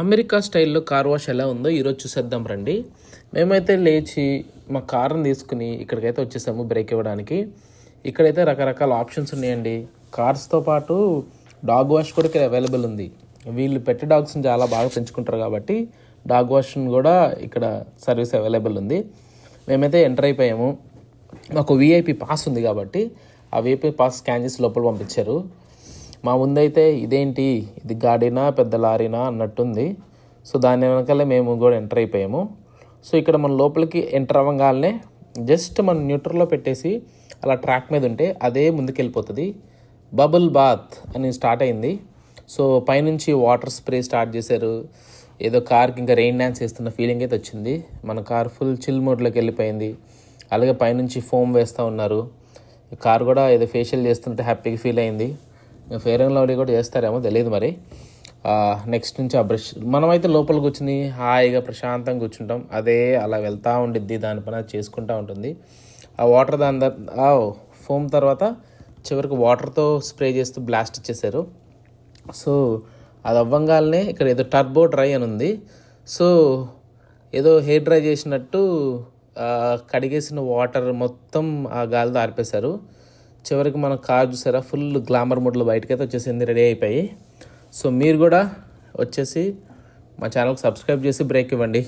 America స్టైల్లో car wash ఎలా ఉందో ఈరోజు చూసేద్దాం రండి. మేమైతే లేచి మా కార్ని తీసుకుని ఇక్కడికైతే వచ్చేసాము బ్రేక్ ఇవ్వడానికి. ఇక్కడైతే రకరకాల ఆప్షన్స్ ఉన్నాయండి. కార్స్తో పాటు డాగ్ వాష్ కూడా ఇక్కడ అవైలబుల్ ఉంది. వీళ్ళు పెట్టే డాగ్స్ని చాలా బాగా పెంచుకుంటారు కాబట్టి డాగ్ వాష్ని కూడా ఇక్కడ సర్వీస్ అవైలబుల్ ఉంది. మేమైతే ఎంటర్ అయిపోయాము. మాకు విఐపి పాస్ ఉంది కాబట్టి ఆ విఐపి పాస్ స్కాన్ చేసి లోపల పంపించారు. మా ముందైతే ఇదేంటి? ఇది గాడినా పెద్ద లారీనా అన్నట్టుంది. సో దాని వెనకాలే మేము కూడా ఎంటర్ అయిపోయాము. సో ఇక్కడ మన లోపలికి ఎంటర్ అవ్వగానే జస్ట్ మనం న్యూట్రల్లో పెట్టేసి అలా ట్రాక్ మీద ఉంటే అదే ముందుకెళ్ళిపోతుంది. బబుల్ బాత్ అని స్టార్ట్ అయింది. సో పైనుంచి వాటర్ స్ప్రే స్టార్ట్ చేశారు. ఏదో కార్కి ఇంకా రెయిన్ డ్యాన్స్ వేస్తున్న ఫీలింగ్ అయితే వచ్చింది. మన కార్ ఫుల్ చిల్ మోడ్లోకి వెళ్ళిపోయింది. అలాగే పైనుంచి ఫోమ్ వేస్తూ ఉన్నారు. కార్ కూడా ఏదో ఫేషియల్ చేస్తుంటే హ్యాపీగా ఫీల్ అయింది. ఫెయిర్ అండ్ లవ్లీ కూడా చేస్తారేమో తెలియదు మరి. నెక్స్ట్ నుంచి ఆ బ్రష్ మనమైతే లోపల కూర్చుని హాయిగా ప్రశాంతంగా కూర్చుంటాం. అదే అలా వెళ్తూ ఉండిద్ది దానిపైన అది చేసుకుంటూ ఉంటుంది. ఆ వాటర్ దాని ద- ఆ ఫోమ్ తర్వాత చివరికి వాటర్తో స్ప్రే చేస్తూ బ్లాస్ట్ ఇచ్చేసారు సో అది అవ్వంగానే ఇక్కడ ఏదో టర్బో డ్రై అని ఉంది. సో ఏదో హెయిర్ డ్రై చేసినట్టు కడిగేసిన వాటర్ మొత్తం ఆ గాలితో ఆర్పేశారు. చివరికి మన కార్ చూసారా? ఫుల్ గ్లామర్ మోడ్లో బయటకైతే వచ్చేసింది రెడీ అయిపోయి. సో మీరు కూడా వచ్చేసి మా ఛానల్కి సబ్స్క్రైబ్ చేసి బ్రేక్ ఇవ్వండి.